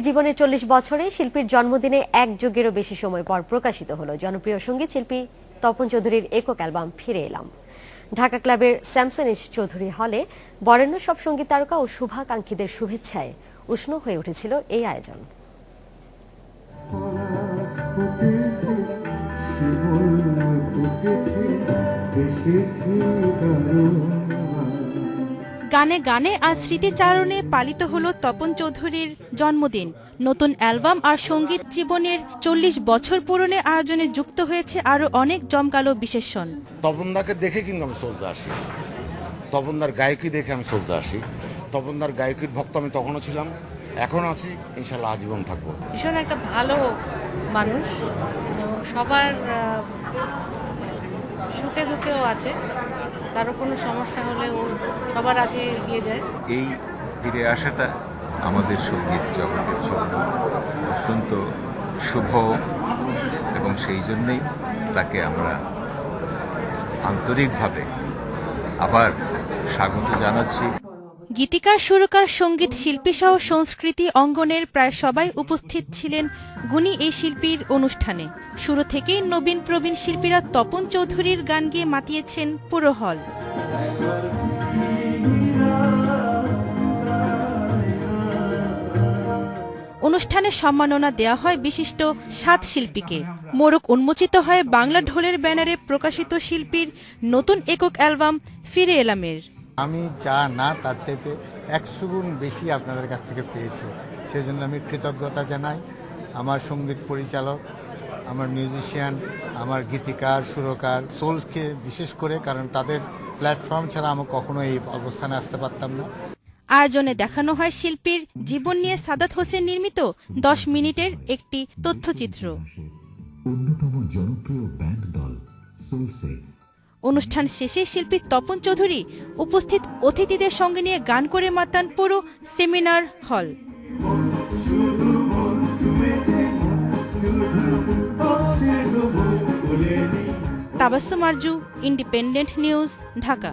জীবনের চল্লিশ বছরে শিল্পীর জন্মদিনে এক যুগেরও বেশি সময় পর প্রকাশিত হলো। জনপ্রিয় সংগীত শিল্পী তপন চৌধুরীর একক অ্যালবাম, ফিরে এলাম। ঢাকা ক্লাবের স্যামসনিস চৌধুরী হলে বরেণ্য সব সংগীত তারকা ও শুভাকাঙ্ক্ষীদের শুভেচ্ছায় উষ্ণ হয়ে উঠেছিল এই আয়োজন। গানে গানে আর স্মৃতিচারণে পালিত হলো তপন চৌধুরীর জন্মদিন। নতুন অ্যালবাম আর সংগীত জীবনের চল্লিশ বছর পূরণে আয়োজনে যুক্ত হয়েছে আরও অনেক জমকালো বিশেষণ। তপনদাকে দেখে কিন্তু আমি চলতে আসি। তপনদার গায়কি দেখে আমি চলতে আসি। তপনদার গায়কির ভক্ত আমি তখনও ছিলাম এখন আছি ইনশাল্লাহ আজীবন থাকব। ভীষণ একটা ভালো মানুষ। এবং সবার সুখে দুঃখেও আছে। কারও কোনো সমস্যা হলে ও সবার আগে এগিয়ে যায়। এই ফিরে আসাটা আমাদের সংগীত জগতের জন্য অত্যন্ত শুভ এবং সেই জন্যেই তাকে আমরা আন্তরিকভাবে আবার স্বাগত জানাচ্ছি। গীতিকার, সুরকার, সংগীত শিল্পী সহ সংস্কৃতি অঙ্গনের প্রায় সবাই উপস্থিত ছিলেন গুণী এই শিল্পীর অনুষ্ঠানে। শুরু থেকেই নবীন প্রবীণ শিল্পীরা তপন চৌধুরীর গান গিয়ে মাতিয়েছেন পুরো হল। অনুষ্ঠানে সম্মাননা দেওয়া হয় বিশিষ্ট সাত শিল্পীকে। মোড়ক উন্মোচিত হয় বাংলা ঢোলের ব্যানারে প্রকাশিত শিল্পীর নতুন একক অ্যালবাম ফিরে এলামের। আমি যা না তার চাইতে একশো গুণ বেশি আপনাদের কাছ থেকে পেয়েছি। সেজন্য আমি কৃতজ্ঞতা জানাই। আমার সংগীত পরিচালক আমার মিউজিশিয়ান আমার গীতিকার সুরকার সোলসকে বিশেষ করে কারণ তাদের প্ল্যাটফর্ম ছাড়া আমি কখনো এই অবস্থানে আসতে পারতাম না। আয়োজনে দেখানো হয় শিল্পীর জীবন নিয়ে সাদাত হোসেন নির্মিত দশ মিনিটের একটি তথ্যচিত্র। অন্যতম জনপ্রিয় ব্যান্ড দল সোলসে অনুষ্ঠান শেষে শিল্পী তপন চৌধুরী উপস্থিত অতিথিদের সঙ্গে নিয়ে গান করে মাতান পুরো seminar hall. Tabassum Arzu independent news Dhaka.